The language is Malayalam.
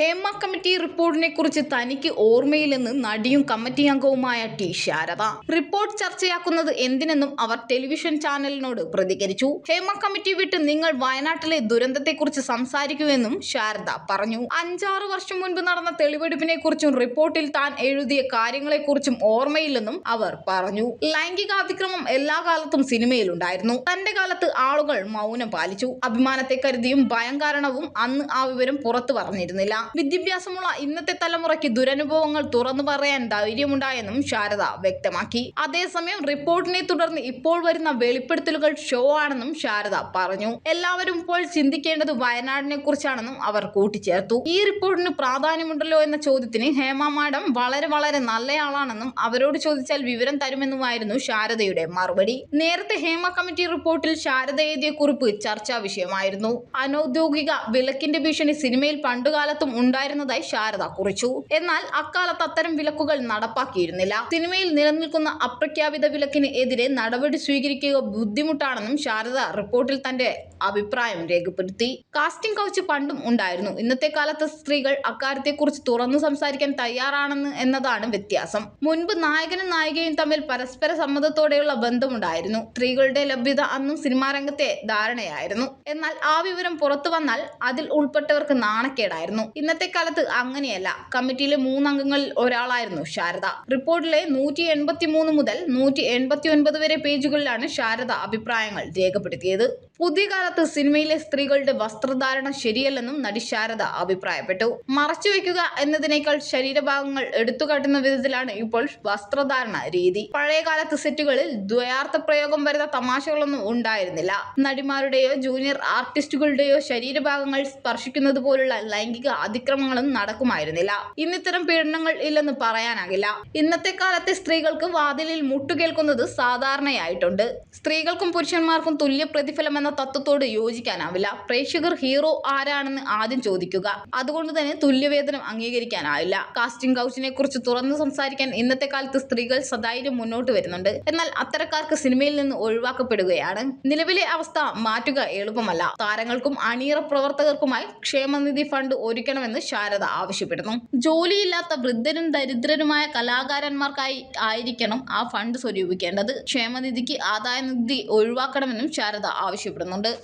ഹേമ കമ്മിറ്റി റിപ്പോർട്ടിനെ കുറിച്ച് തനിക്ക് ഓർമ്മയില്ലെന്ന് നടിയും കമ്മിറ്റി അംഗവുമായ ടി ശാരദ. റിപ്പോർട്ട് ചർച്ചയാക്കുന്നത് എന്തിനെന്നും അവർ ടെലിവിഷൻ ചാനലിനോട് പ്രതികരിച്ചു. ഹേമ കമ്മിറ്റി വിട്ട് നിങ്ങൾ വയനാട്ടിലെ ദുരന്തത്തെക്കുറിച്ച് സംസാരിക്കുമെന്നും ശാരദ പറഞ്ഞു. അഞ്ചാറ് വർഷം മുൻപ് നടന്ന തെളിവെടുപ്പിനെ കുറിച്ചും റിപ്പോർട്ടിൽ താൻ എഴുതിയ കാര്യങ്ങളെക്കുറിച്ചും ഓർമ്മയില്ലെന്നും അവർ പറഞ്ഞു. ലൈംഗികാതിക്രമം എല്ലാ കാലത്തും സിനിമയിലുണ്ടായിരുന്നു. തന്റെ കാലത്ത് ആളുകൾ മൗനം പാലിച്ചു. അഭിമാനത്തെ കരുതിയും ഭയം കാരണവും അന്ന് ആ വിവരം പുറത്തു പറഞ്ഞിരുന്നില്ല. വിദ്യാഭ്യാസമുള്ള ഇന്നത്തെ തലമുറയ്ക്ക് ദുരനുഭവങ്ങൾ തുറന്നു പറയാൻ ധൈര്യമുണ്ടായെന്നും ശാരദ വ്യക്തമാക്കി. അതേസമയം റിപ്പോർട്ടിനെ തുടർന്ന് ഇപ്പോൾ വരുന്ന വെളിപ്പെടുത്തലുകൾ ഷോ ആണെന്നും ശാരദ പറഞ്ഞു. എല്ലാവരും ഇപ്പോൾ ചിന്തിക്കേണ്ടത് വയനാടിനെ കുറിച്ചാണെന്നും അവർ കൂട്ടിച്ചേർത്തു. ഈ റിപ്പോർട്ടിന് പ്രാധാന്യമുണ്ടല്ലോ എന്ന ചോദ്യത്തിന് ഹേമ മാഡം വളരെ വളരെ നല്ലയാളാണെന്നും അവരോട് ചോദിച്ചാൽ വിവരം തരുമെന്നുമായിരുന്നു ശാരദയുടെ മറുപടി. നേരത്തെ ഹേമ കമ്മിറ്റി റിപ്പോർട്ടിൽ ശാരദ എഴുതിയ കുറിപ്പ് ചർച്ചാ വിഷയമായിരുന്നു. അനൌദ്യോഗിക വിലക്കിന്റെ ഭീഷണി സിനിമയിൽ പണ്ടുകാലത്തും ഉണ്ടായിരുന്നതായി ശാരദ കുറിച്ചു. എന്നാൽ അക്കാലത്ത് അത്തരം വിലക്കുകൾ നടപ്പാക്കിയിരുന്നില്ല. സിനിമയിൽ നിലനിൽക്കുന്ന അപ്രഖ്യാപിത വിലക്കിന് എതിരെ നടപടി സ്വീകരിക്കുക ബുദ്ധിമുട്ടാണെന്നും ശാരദ റിപ്പോർട്ടിൽ തന്റെ അഭിപ്രായം രേഖപ്പെടുത്തി. കാസ്റ്റിംഗ് കൗച്ച് പണ്ടും ഉണ്ടായിരുന്നു. ഇന്നത്തെ കാലത്ത് സ്ത്രീകൾ അക്കാര്യത്തെക്കുറിച്ച് തുറന്നു സംസാരിക്കാൻ തയ്യാറാണെന്ന് എന്നതാണ് വ്യത്യാസം. മുൻപ് നായകനും നായികയും തമ്മിൽ പരസ്പര സമ്മതത്തോടെയുള്ള ബന്ധമുണ്ടായിരുന്നു. സ്ത്രീകളുടെ ലഭ്യത അന്നും സിനിമാ രംഗത്തെ ധാരണയായിരുന്നു. എന്നാൽ ആ വിവരം പുറത്തു വന്നാൽ അതിൽ ഉൾപ്പെട്ടവർക്ക് നാണക്കേടായിരുന്നു. ഇന്നത്തെ കാലത്ത് അങ്ങനെയല്ല. കമ്മിറ്റിയിലെ മൂന്നംഗങ്ങളിൽ ഒരാളായിരുന്നു ശാരദ. റിപ്പോർട്ടിലെ നൂറ്റി എൺപത്തി മൂന്ന് മുതൽ നൂറ്റി എൺപത്തി ഒൻപത് വരെ പേജുകളിലാണ് ശാരദ അഭിപ്രായങ്ങൾ രേഖപ്പെടുത്തിയത്. പുതിയ കാലത്ത് സിനിമയിലെ സ്ത്രീകളുടെ വസ്ത്രധാരണ ശരിയല്ലെന്നും നടി ശാരദ അഭിപ്രായപ്പെട്ടു. മറച്ചുവെക്കുക എന്നതിനേക്കാൾ ശരീരഭാഗങ്ങൾ എടുത്തുകാട്ടുന്ന വിധത്തിലാണ് ഇപ്പോൾ വസ്ത്രധാരണ രീതി. പഴയകാലത്ത് സെറ്റുകളിൽ ദ്വയാർത്ഥ പ്രയോഗം വരുന്ന തമാശകളൊന്നും ഉണ്ടായിരുന്നില്ല. നടിമാരുടെയോ ജൂനിയർ ആർട്ടിസ്റ്റുകളുടെയോ ശരീരഭാഗങ്ങൾ സ്പർശിക്കുന്നത് പോലുള്ള ലൈംഗിക അതിക്രമങ്ങളും നടക്കുമായിരുന്നില്ല. ഇന്നിത്തരം പീഡനങ്ങൾ ഇല്ലെന്ന് പറയാനാകില്ല. ഇന്നത്തെ കാലത്തെ സ്ത്രീകൾക്ക് വാതിലിൽ മുട്ടുകേൽക്കുന്നത് സാധാരണയായിട്ടുണ്ട്. സ്ത്രീകൾക്കും പുരുഷന്മാർക്കും തുല്യ പ്രതിഫലം എന്ന തത്വത്തോട് യോജിക്കാനാവില്ല. പ്രേക്ഷകർ ഹീറോ ആരാണെന്ന് ആദ്യം ചോദിക്കുക. അതുകൊണ്ട് തന്നെ തുല്യവേതനം അംഗീകരിക്കാനാവില്ല. കാസ്റ്റിംഗ് കൗച്ചിനെ കുറിച്ച് തുറന്നു സംസാരിക്കാൻ ഇന്നത്തെ കാലത്ത് സ്ത്രീകൾ സദായിരം മുന്നോട്ട് വരുന്നുണ്ട്. എന്നാൽ അത്തരക്കാർക്ക് സിനിമയിൽ നിന്ന് ഒഴിവാക്കപ്പെടുകയാണ്. നിലവിലെ അവസ്ഥ മാറ്റുക എളുപ്പമല്ല. താരങ്ങൾക്കും അണിയറ പ്രവർത്തകർക്കുമായി ക്ഷേമനിധി ഫണ്ട് ഒരുക്കണമെന്ന് ശാരദ ആവശ്യപ്പെടുന്നു. ജോലിയില്ലാത്ത വൃദ്ധരും ദരിദ്രരുമായ കലാകാരന്മാർക്കായി ആയിരിക്കണം ആ ഫണ്ട് സ്വരൂപിക്കേണ്ടത്. ക്ഷേമനിധിക്ക് ആദായ നികുതി ഒഴിവാക്കണമെന്നും ശാരദ ആവശ്യപ്പെടുന്നുണ്ട്.